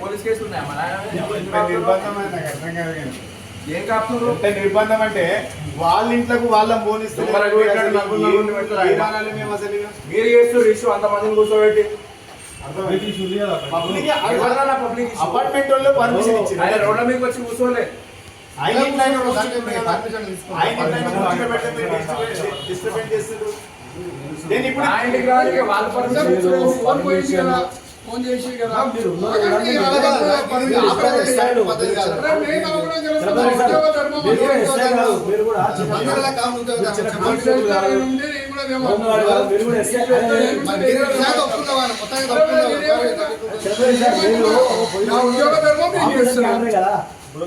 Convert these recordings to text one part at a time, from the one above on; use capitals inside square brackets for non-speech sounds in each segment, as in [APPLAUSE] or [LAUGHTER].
Police case ఉన్నాయా? మన. ఏం కాపుతున్నారు? ఎంత నిర్బంధం అంటే వాళ్ళ ఇంట్లోకి వాళ్ళని పోనిస్తే మరి చేస్తారు ఇష్యూ కూర్చోబెట్టి. ఎవరన్నా పబ్లిక్ ఇష్యూ? అపార్ట్మెంట్ వాళ్ళు పర్మిషన్ ఇచ్చింది. ఆయన రోడ్ల మీదకి వచ్చి కూర్చోలే. ఆయన ఇంట్లో ఆయన కూర్చోబెట్టి డిస్టర్బెన్స్ చేస్తున్నారు. నేను ఇప్పుడు. ఫోన్ పోయింది కదా. ఫోన్ చేసి కదా.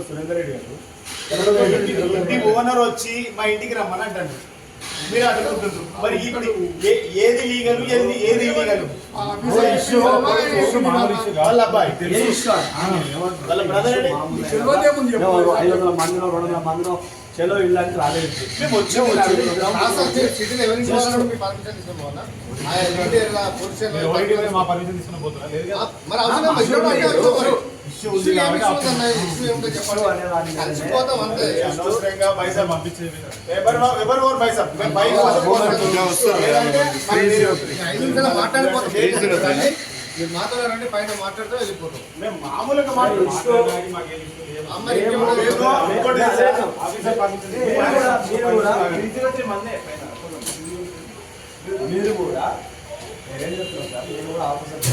సురేందర్ రెడ్డి గారు. ఓనర్ వచ్చి మా ఇంటికి రమ్మని అంటాడు మీరు అడుగుతుంటారు మరి ఇప్పుడు ఏ- ఏది లీగల్ ఏది ఏది ఇల్లీగల్ వాళ్ళ అబ్బాయి వాళ్ళ బ్రదర్ తెలియదేముంది చెప్పు. ఐదు వందల మందినో రెండు వందల మందినో చెలో ఇల్లు అంటే రాలేదు మేము వచ్చి రాష్ట్రం మీరు సిటీలో ఎవరికి పోవాలన్నా మీ పర్మిషన్ తీసుకొని పోవాలా? ఆ ఇంటి ఏరియా, పోలీస్ స్టేషన్ మా పర్మిషన్ తీసుకుని పోతున్నా లేదు ఇష్యూ ఉంది. అనవసరంగా పైసా పంపించేది ఎవరు ఎవరు ఎవరు పైసా మాట్లాడిపోతాం. మీరు మాట్లాడారంటే పైన మాట్లాడితే వెళ్ళిపోతాం. మేము మామూలుగా మీరు కూడా చెప్తున్నారు సార్? మీరు కూడా ఆఫీసర్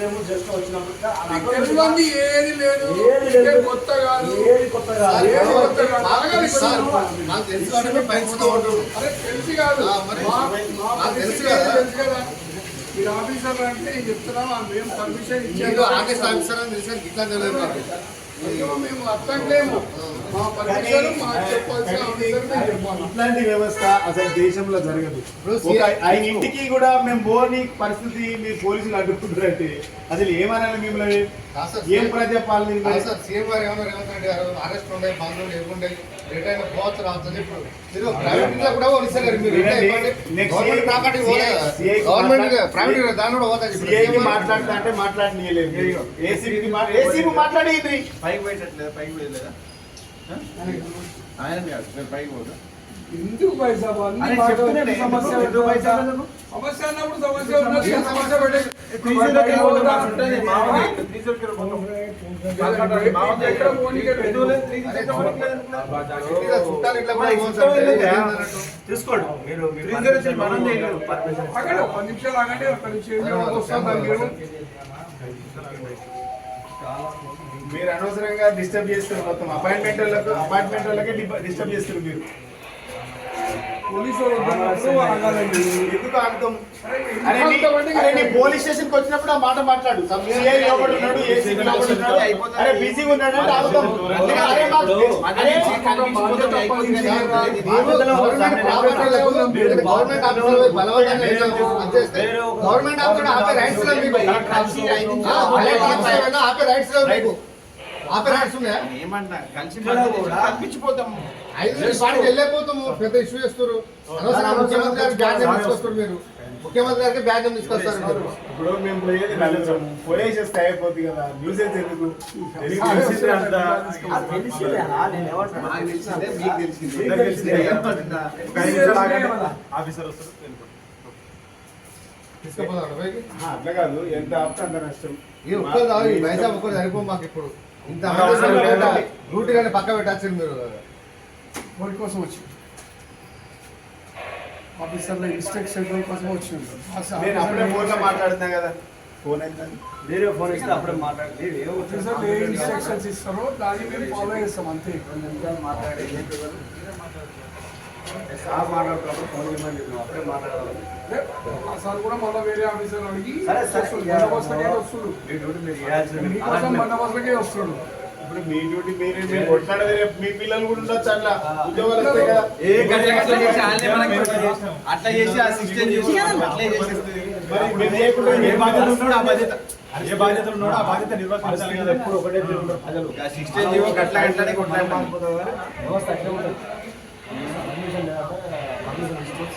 మేము జస్ట్ వచ్చినప్పుడు ఏది లేదు ఏది కొత్త కాదు. ఏది కొత్త కాదు. ఏది కొత్త కాదు. అలాగే సార్, ఇప్పుడు నాకు తెలుసు కాబట్టి మేము. అరే తెలిసి కాదు. నాకు తెలుసు కదా. తెలుసు కదా. మీరు ఆఫీసర్ అంటే నేను చెప్తున్నాం మేము పర్మిషన్ ఆర్కెస్ట్రా ఆఫీసర్ అని తెలిసి ఇట్లా తెలియదు మేము అర్థంలేము ఇట్లాంటి వ్యవస్థ అసలు దేశంలో జరగదు. ఆయన ఇంటికి కూడా మేము పోని పరిస్థితి మీరు పోలీసులు అడ్డుకుంటారంటే అసలు ఏమనాలి మిమ్మల్ని? ఏం ప్రజాపాలన మరి? కాదు సార్, సీఎం గారు ఏమన్నా రేవంత్ రెడ్డి గారు అరెస్ట్ ఉండే బంధువులు లేకుండే రిటైర్ పోవచ్చు రావచ్చు ఇప్పుడు మీరు ప్రైవేట్ కూడా మీరు గవర్నమెంట్ ప్రాపర్టీ గవర్నమెంట్ మాట్లాడ- ప్రైవేట్ దాని కూడా ఇప్పుడు. సిఐకి మాట్లాడతా అంటే మాట్లాడనీయలేదు. ఏసీపీ మాట్లాడేది పైకి పోయేటట్లేదా పైకి పోయలేదా ఆయన పైకి పోదా. ఎందుకు పైసా సమస్య? సమస్య అన్నప్పుడు సమస్య సమస్య. తీసుకోండి మీరు. అక్కడ ఒక పది నిమిషాలు ఆగండి ఒక నిమిషం ఏమి వస్తాం దానికి ఏమో. మీరు అనవసరంగా డిస్టర్బ్ చేస్తారు మొత్తం. అపాయింట్మెంట్ వాళ్ళకు అపార్ట్మెంట్ వాళ్ళకే డిస్టర్బ్ చేస్తారు మీరు. పోలీసు. ఎందుకు ఆగుతాం స్టేషన్కి వచ్చినప్పుడు ఆ మాట మాట్లాడు లోపల ఉన్నాడు గవర్నమెంట్ ఆఫీసులో ఆపే రైట్స్ లేవు మీకు. ఆపే రైట్స్ లేవు మీకు. ఏమన్నా కలిసి పెద్ద ఇష్యూ చేస్తారు. అనవసరంగా ముఖ్యమంత్రి గారికి బ్యాగ్ తీసుకొస్తారు మీరు. ముఖ్యమంత్రి గారికి బ్యాగ్ తీసుకొస్తారు మీరు? ఇప్పుడు మేము పోయేది నలుగురం పోయేసేస్తే అయిపోద్ది కదా ఎందుకు. [LAUGHS] ఆఫీసర్ వస్తారు. అట్లా కాదు. ఎంత అంత నష్టం. ఒక్కరు సరిపో మాకు ఇప్పుడు. ఇంత రూట్ కానీ పక్క పెట్టచ్చు మీరు. వాడి కోసం వచ్చి ఆఫీసర్ల ఇన్స్ట్రక్షన్ కోసం వచ్చి నేను అప్పుడే ఫోన్లో మాట్లాడుతున్నా కదా. ఫోన్ అయితే మీరే ఫోన్ ఇస్తే అప్పుడే మాట్లాడి. మీరు ఏ ఆఫీసర్లు ఏ ఇన్స్ట్రక్షన్స్ ఇస్తారో దాన్ని మేము ఫాలో చేస్తాం అంతే. మాట్లాడి సార్ మాట్లాడుతున్నప్పుడు ఫోన్ ఇవ్వమని చెప్పినాం అప్పుడే మాట్లాడాలి సార్ కూడా మళ్ళీ వేరే ఆఫీసర్ అడిగి సరే, సరే. వస్తుడు. మీ డ్యూటీ మీరు చేయాల్సింది మీకోసం బందోబస్తుకే వస్తుడు ఇప్పుడు మీ డ్యూటీ మీరే మీరు కొట్లాడేది మీ పిల్లలు కూడా ఉండొచ్చు అట్లా ఉద్యోగాలు వస్తాయి కదా అట్లా చేసి ఆ సిస్టమ్ చేసి అట్లే చేసేస్తుంది మరి మీరు చేయకుండా ఏ బాధ్యత ఉన్నాడో ఆ బాధ్యత ఏ బాధ్యతలు ఉన్నాడో ఆ బాధ్యత నిర్వర్తించాలి కదా ఎప్పుడు ఒకటే ప్రజలు ఆ సిస్టమ్ జీవో గట్ల గట్లనే కొట్లాడతాం వ్యవస్థ అట్లే ఉంటుంది పర్మిషన్ లేకపోతే చేయగలుగుతారు మనం ఎవరింటి వాళ్ళని కూడా పర్మిషన్ తీసుకోవాలి సిటీలో ఎవరింటి వాళ్ళని పర్మిషన్ తీసుకోవాలి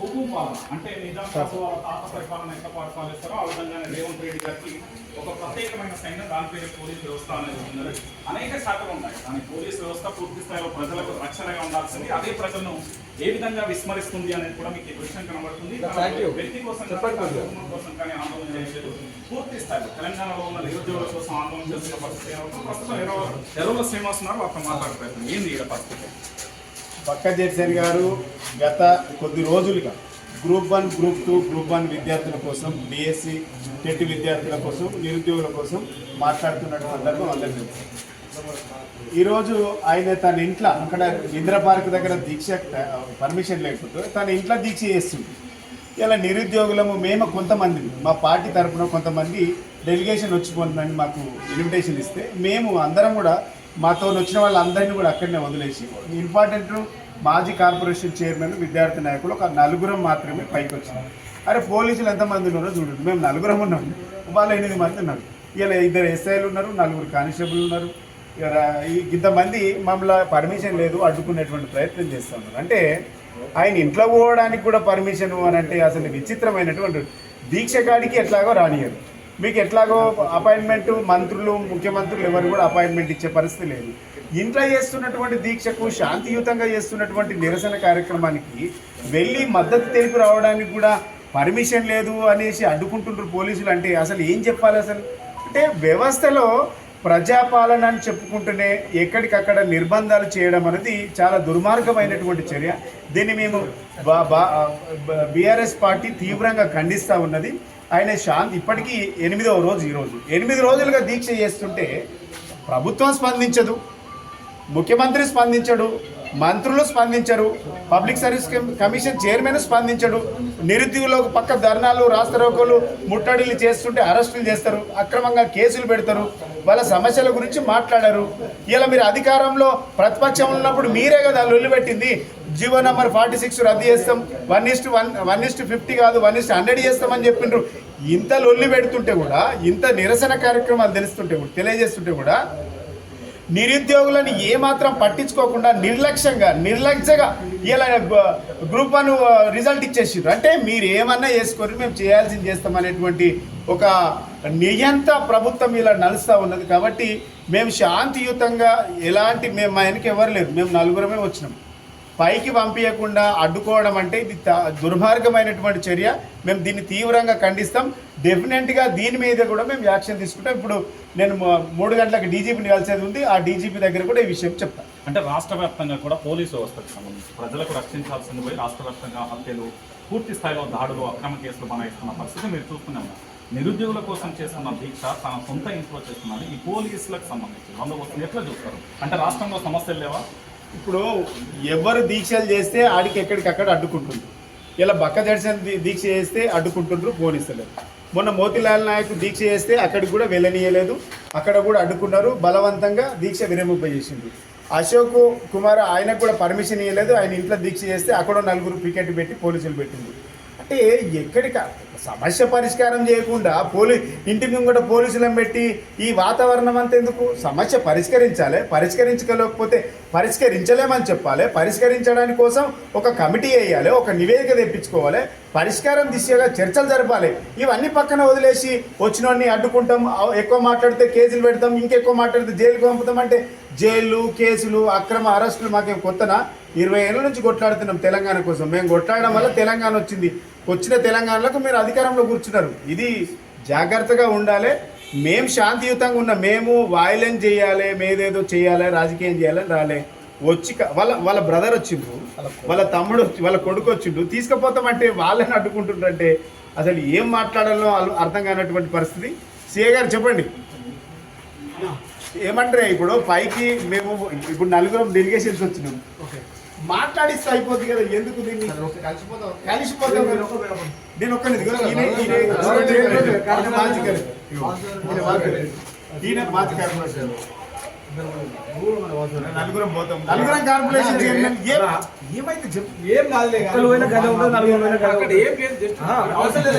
హుకుం పాలన అంటే నిజాం వాళ్ళ తాత పరిపాలన ఎంత పరిపాలిస్తారో ఆ విధంగానే రేవంత్ రెడ్డి గారికి ఒక ప్రత్యేకమైన సైన్యం దాని పేరు పోలీస్ వ్యవస్థ అనేది ఉన్నది. అనేక శాఖలు ఉన్నాయి. కానీ పోలీస్ వ్యవస్థ పూర్తి స్థాయిలో ప్రజలకు రక్షణగా ఉండాల్సింది. అదే ప్రజలను ఏ విధంగా విస్మరిస్తుంది అనేది కూడా మీకు విషయం కనబడుతుంది. వ్యక్తి కోసం. కుటుంబం కోసం కానీ ఆందోళన చేయలేదు. పూర్తి స్థాయిలో తెలంగాణలో ఉన్న నిరుద్యోగుల కోసం ఆందోళన చేస్తున్న పరిస్థితి? ప్రస్తుతం ఎరవ ఎరవ శ్రీనివాస్ ఉన్నారు. వారితో మాట్లాడే ప్రయత్నం ఏంది ఇక్కడ పరిస్థితి? పక్క జెర్సన్ గారు గత కొద్ది రోజులుగా group one group two group one విద్యార్థుల కోసం బీఎస్సీ టెట్ విద్యార్థుల కోసం నిరుద్యోగుల కోసం మాట్లాడుతున్నట్టు సందర్భం అందరికీ తెలుసు. ఈరోజు ఆయన తన ఇంట్లో అక్కడ ఇంద్ర పార్క్ దగ్గర దీక్ష పర్మిషన్ లేకపోతే తన ఇంట్లో దీక్ష చేస్తుంది. ఇలా నిరుద్యోగులము మేము కొంతమంది మా పార్టీ తరపున కొంతమంది డెలిగేషన్ వచ్చిపోతుందని మాకు ఇన్విటేషన్ ఇస్తే మేము అందరం కూడా మాతో వచ్చిన వాళ్ళందరినీ కూడా అక్కడనే వదిలేసి ఇంపార్టెంట్ మాజీ కార్పొరేషన్ చైర్మన్ విద్యార్థి నాయకులు ఒక నలుగురం మాత్రమే పైకి వచ్చినాం. అరే పోలీసులు ఎంతమంది ఉన్నారో చూడండి మేము నలుగురం ఉన్నాం. వాళ్ళు ఎనిమిది మంది ఉన్నారు. ఇలా ఇద్దరు ఎస్ఐలు ఉన్నారు నలుగురు కానిస్టేబుల్ ఉన్నారు. ఇక ఇంతమంది మమ్మల్ని పర్మిషన్ లేదు అడ్డుకునేటువంటి ప్రయత్నం చేస్తున్నారు. అంటే ఆయన ఇంట్లో పోవడానికి కూడా పర్మిషన్ అని అంటే అసలు విచిత్రమైనటువంటి దీక్ష కాడికి ఎట్లాగో రానియరు మీకు ఎట్లాగో అపాయింట్మెంట్ మంత్రులు ముఖ్యమంత్రులు ఎవరు కూడా అపాయింట్మెంట్ ఇచ్చే పరిస్థితి లేదు. ఇంట్లో చేస్తున్నటువంటి దీక్షకు శాంతియుతంగా చేస్తున్నటువంటి నిరసన కార్యక్రమానికి వెళ్ళి మద్దతు తెలిపి రావడానికి కూడా పర్మిషన్ లేదు అనేసి అడ్డుకుంటుంటారు పోలీసులు అంటే అసలు ఏం చెప్పాలి అసలు? అంటే వ్యవస్థలో ప్రజాపాలన అని చెప్పుకుంటూనే ఎక్కడికక్కడ నిర్బంధాలు చేయడం అనేది చాలా దుర్మార్గమైనటువంటి చర్య. దీన్ని మేము బీఆర్ఎస్ పార్టీ తీవ్రంగా ఖండిస్తూ ఉన్నది. ఆయన శాంతి ఇప్పటికీ ఎనిమిదవ రోజు ఈరోజు ఎనిమిది రోజులుగా దీక్ష చేస్తుంటే ప్రభుత్వం స్పందించదు ముఖ్యమంత్రి స్పందించడు మంత్రులు స్పందించరు పబ్లిక్ సర్వీస్ కమిషన్ చైర్మన్ స్పందించడు నిరుద్యోగులకు పక్క ధర్నాలు రాస్తారోకోలు ముట్టడిలు చేస్తుంటే అరెస్టులు చేస్తారు అక్రమంగా కేసులు పెడతారు వాళ్ళ సమస్యల గురించి మాట్లాడారు. ఇలా మీరు అధికారంలో ప్రతిపక్షం ఉన్నప్పుడు మీరే కదా లొల్లు పెట్టింది జీవో నెంబర్ ఫార్టీ సిక్స్ రద్దు చేస్తాం. One is to one one is to fifty కాదు వన్ ఇస్ట్ హండ్రెడ్ చేస్తామని చెప్పిండ్రు. ఇంత లొల్లి పెడుతుంటే కూడా ఇంత నిరసన కార్యక్రమాలు తెలుస్తుంటే కూడా తెలియజేస్తుంటే కూడా నిరుద్యోగులను ఏమాత్రం పట్టించుకోకుండా నిర్లక్ష్యంగా నిర్లక్ష్యగా ఇలా గ్రూప్ వన్ రిజల్ట్ ఇచ్చేసిండ్రు. అంటే మీరు ఏమన్నా చేసుకొని మేము చేయాల్సింది చేస్తామనేటువంటి ఒక నియంత ప్రభుత్వం ఇలా నడుస్తూ ఉన్నది. కాబట్టి మేము శాంతియుతంగా ఎలాంటి మేము మా వెనక ఎవరు లేరు. మేము నలుగురమే వచ్చినాం. పైకి పంపించకుండా అడ్డుకోవడం అంటే ఇది దుర్మార్గమైనటువంటి చర్య. మేము దీన్ని తీవ్రంగా ఖండిస్తాం. డెఫినెట్గా దీని మీద కూడా మేము యాక్షన్ తీసుకుంటాం. ఇప్పుడు నేను మూడు గంటలకు డీజీపీని కలిసేది ఉంది. ఆ డీజీపీ దగ్గర కూడా ఈ విషయం చెప్తాను అంటే రాష్ట్ర వ్యాప్తంగా కూడా పోలీసు వ్యవస్థకు సంబంధించి ప్రజలకు రక్షించాల్సింది పోయి రాష్ట్ర వ్యాప్తంగా హత్యలు పూర్తి స్థాయిలో దాడులు అక్రమ కేసులు బనాయిస్తున్న పరిస్థితి మీరు చూస్తూనే నిరుద్యోగుల కోసం చేస్తున్న దీక్ష తన సొంత ఇంట్లో చేస్తున్నది ఈ పోలీసులకు సంబంధించి. బందోబస్తుని ఎట్లా చూస్తారు? అంటే రాష్ట్రంలో సమస్యలు లేవా? ఇప్పుడు ఎవరు దీక్షలు చేస్తే ఆడికి ఎక్కడికక్కడ అడ్డుకుంటుంది. ఇలా బక్క జడ్సన్ దీక్ష చేస్తే అడ్డుకుంటుండ్రు పోలీసులేదు మొన్న మోతిలాల్ నాయక్ దీక్ష చేస్తే అక్కడికి కూడా వెళ్ళనీయలేదు. అక్కడ కూడా అడ్డుకున్నారు. బలవంతంగా దీక్ష విరమింపజేసిండ్రు. అశోక్ కుమార్ ఆయనకు కూడా పర్మిషన్ ఇవ్వలేదు ఆయన ఇంట్లో దీక్ష చేస్తే అక్కడ నలుగురు పికెట్ పెట్టి పోలీసులు పెట్టిండ్రు. అంటే ఎక్కడిక సమస్య పరిష్కారం చేయకుండా పోలీ ఇంటి ముంగట పోలీసులను పెట్టి ఈ వాతావరణం అంతా ఎందుకు? సమస్య పరిష్కరించాలి పరిష్కరించకపోతే పరిష్కరించలేమని చెప్పాలి. పరిష్కరించడానికి కోసం ఒక కమిటీ వేయాలి ఒక నివేదిక తెప్పించుకోవాలి. పరిష్కారం దిశగా చర్చలు జరపాలి. ఇవన్నీ పక్కన వదిలేసి వచ్చినోడిని అడ్డుకుంటాం ఎక్కువ మాట్లాడితే కేసులు పెడతాం ఇంకెక్కువ మాట్లాడితే జైలుకు పంపుతాం అంటే జైలు కేసులు అక్రమ అరెస్టులు మాకేం కొత్తనా? ఇరవై ఏళ్ళ నుంచి కొట్లాడుతున్నాం తెలంగాణ కోసం. మేము కొట్లాడడం వల్ల తెలంగాణ వచ్చింది. వచ్చిన తెలంగాణలకు మీరు అధికారంలో కూర్చున్నారు. ఇది జాగ్రత్తగా ఉండాలి. మేము శాంతియుతంగా ఉన్న మేము వాయిలెన్స్ చేయాలి మేదేదో చేయాలి రాజకీయం చేయాలని రాలే. వచ్చి క- వాళ్ళ వాళ్ళ బ్రదర్ వచ్చిండ్రు. వాళ్ళ తమ్ముడు వచ్చి- వాళ్ళ కొడుకు వచ్చిండు తీసుకుపోతామంటే వాళ్ళని అడ్డుకుంటుండ్రంటే అసలు ఏం మాట్లాడాలో అర్థం కానటువంటి పరిస్థితి. సిఏ గారు చెప్పండి. ఏమంటారే ఇప్పుడు? పైకి మేము ఇప్పుడు నలుగురం డెలిగేషన్స్ వచ్చినాం. మాట్లాడిస్తే అయిపోద్ది కదా ఎందుకు దీన్ని? కలిసిపోతాం కలిసిపోతాం కదా. నేను ఒక్కని ఈయన మాజీ కార్పొరేటర్. ఈయన మాజీ కార్పొరేటర్ నలుగురం పోతాం. నలుగురం కార్పొరేషన్ చైర్మన్. ఏం- ఏమైతే ఏం కాదులే నలుగురు గదే అక్కడ ఉంటుంది. ఏం లేదు అవసరం లేదు,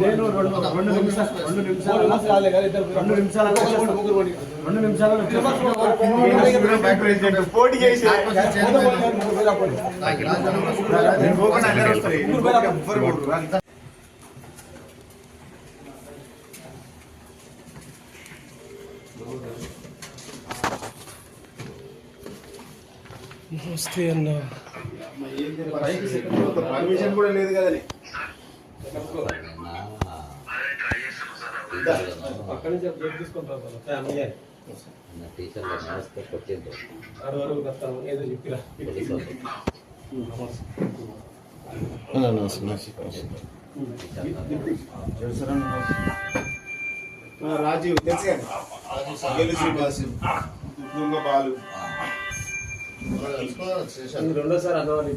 నేను రెండు నిమిషాలు రెండు నిమిషాలు రెండు నిమిషాలు రెండు నిమిషాలు ప్రెసిడెంట్ పోటీ చేసి నేను పోకుండా అందరూ వస్తారు. ఎవ్వరు పోరు. పర్మిషన్ కూడా లేదు కదా టీచర్లు నమస్తే కొట్టిండ్రు ఆ, రాజీవ్ తెలుసు కదా? బాలు. రెండోసారి అన్నవాళ్ళు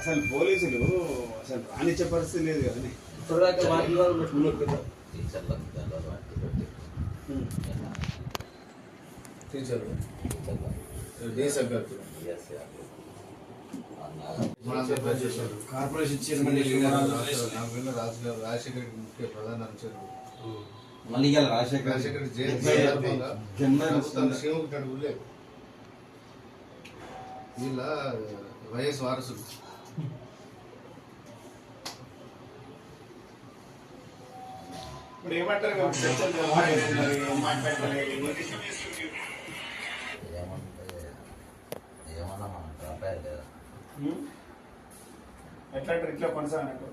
అసలు పోలీసులు అసలు రానిచ్చే పరిస్థితి లేదు కదా ఇప్పటిదాకా వాటి వాళ్ళు ఉన్నట్టున్నారు కదా. టీచర్లకు తెల్లవారు వాటి కొట్టి Yes, yeah. Corporation chairman Rajasekhar ముఖ్య ప్రధాన అనుచరుడు మళ్ళీ ఇవాళ రాజశేఖర్ జన్మదిన వీళ్ళ వైఎస్ వారసుడు. ఇప్పుడు ఏమంటారు? ఎట్లా అంటారు? ఇట్లా కొనసాగనట్టు.